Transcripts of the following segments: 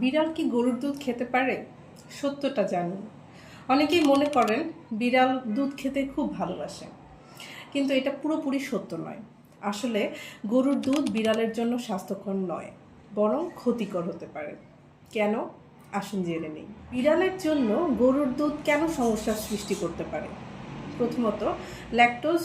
বিড়াল কি গরুর দুধ খেতে পারে? সত্যটা জানুন অনেকেই মনে করেন বিড়াল দুধ খেতে খুব ভালোবাসে। কিন্তু এটা পুরোপুরি সত্য নয়। আসলে গরুর দুধ বিড়ালের জন্য স্বাস্থ্যকর নয়, বরং ক্ষতিকর হতে পারে। কেন? আসুন জেনে নেই। বিড়ালের জন্য গরুর দুধ কেন সমস্যার সৃষ্টি করতে পারে? প্রথমত, ল্যাকটোজ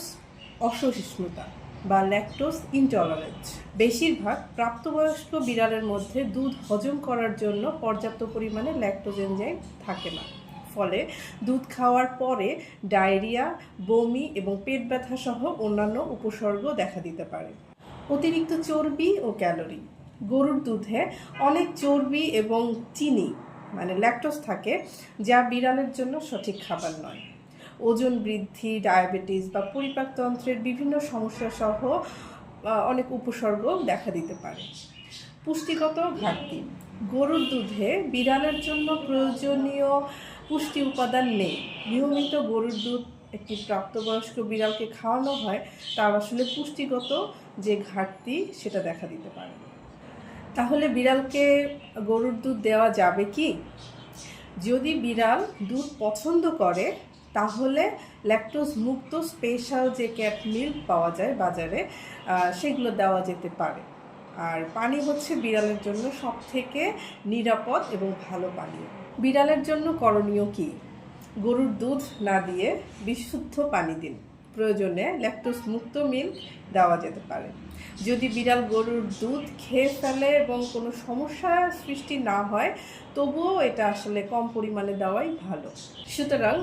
অসহিষ্ণুতা। বা ল্যাকটোস ইনটলারেন্স বেশিরভাগ প্রাপ্তবয়স্ক বিড়ালের মধ্যে দুধ হজম করার জন্য পর্যাপ্ত পরিমাণে ল্যাকটোজ এনজাইম থাকে না। ফলে দুধ খাওয়ার পরে ডায়রিয়া, বমি এবং পেট ব্যথা সহ অন্যান্য উপসর্গ দেখা দিতে পারে। অতিরিক্ত চর্বি ও ক্যালোরি। গরুর দুধে অনেক চর্বি এবং চিনি মানে ল্যাকটোস থাকে, যা বিড়ালের জন্য সঠিক খাবার নয়। ওজন বৃদ্ধি, ডায়াবেটিস বা পরিপাকতন্ত্রের বিভিন্ন সমস্যা সহ অনেক উপসর্গ দেখা দিতে পারে। পুষ্টিগত ঘাটতি। গরুর দুধে বিড়ালের জন্য প্রয়োজনীয় পুষ্টি উপাদান নেই। নিয়মিত গরুর দুধ একটি প্রাপ্তবয়স্ক বিড়ালকে খাওয়ানো হয়, তার আসলে পুষ্টিগত যে ঘাটতি, সেটা দেখা দিতে পারে। তাহলে বিড়ালকে গরুর দুধ দেওয়া যাবে কি? যদি বিড়াল দুধ পছন্দ করে তাহলে ল্যাকটোজ মুক্ত স্পেশাল যে ক্যাট মিল্ক পাওয়া যায় বাজারে সেগুলো দেওয়া যেতে পারে। আর পানি হচ্ছে বিড়ালের জন্য সব থেকে নিরাপদ এবং ভালো পানীয় বিড়ালের জন্য করণীয় কি? গরুর দুধ না দিয়ে বিশুদ্ধ পানি দিন। প্রয়োজনে ল্যাকটোস মুক্ত মিল্ক দেওয়া যেতে পারে। যদি বিড়াল গরুর দুধ খেয়ে ফেলে এবং কোনো সমস্যা সৃষ্টি না হয়, তবুও এটা আসলে কম পরিমাণে দেওয়াই ভালো। সুতরাং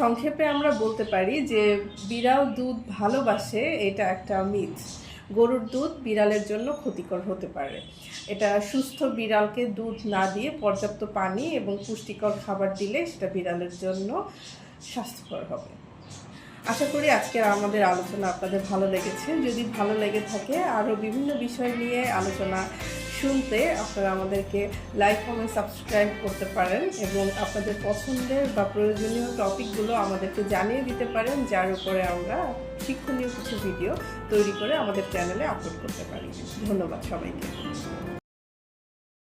সংক্ষেপে আমরা বলতে পারি যে বিড়াল দুধ ভালোবাসে এটা একটা মিথ। গরুর দুধ বিড়ালের জন্য ক্ষতিকর হতে পারে। এটা সুস্থ বিড়ালকে দুধ না দিয়ে পর্যাপ্ত পানি এবং পুষ্টিকর খাবার দিলে সেটা বিড়ালের জন্য স্বাস্থ্যকর হবে। আশা করি আজকের আমাদের আলোচনা আপনাদের ভালো লেগেছে। যদি ভালো লেগে থাকে, আরও বিভিন্ন বিষয় নিয়ে আলোচনা শুনতে আপনারা আমাদেরকে লাইক কমেন্ট সাবস্ক্রাইব করতে পারেন এবং আপনাদের পছন্দের বা প্রয়োজনীয় টপিকগুলো আমাদেরকে জানিয়ে দিতে পারেন, যার উপরে আমরা শিক্ষণীয় কিছু ভিডিও তৈরি করে আমাদের চ্যানেলে আপলোড করতে পারি। ধন্যবাদ সবাইকে।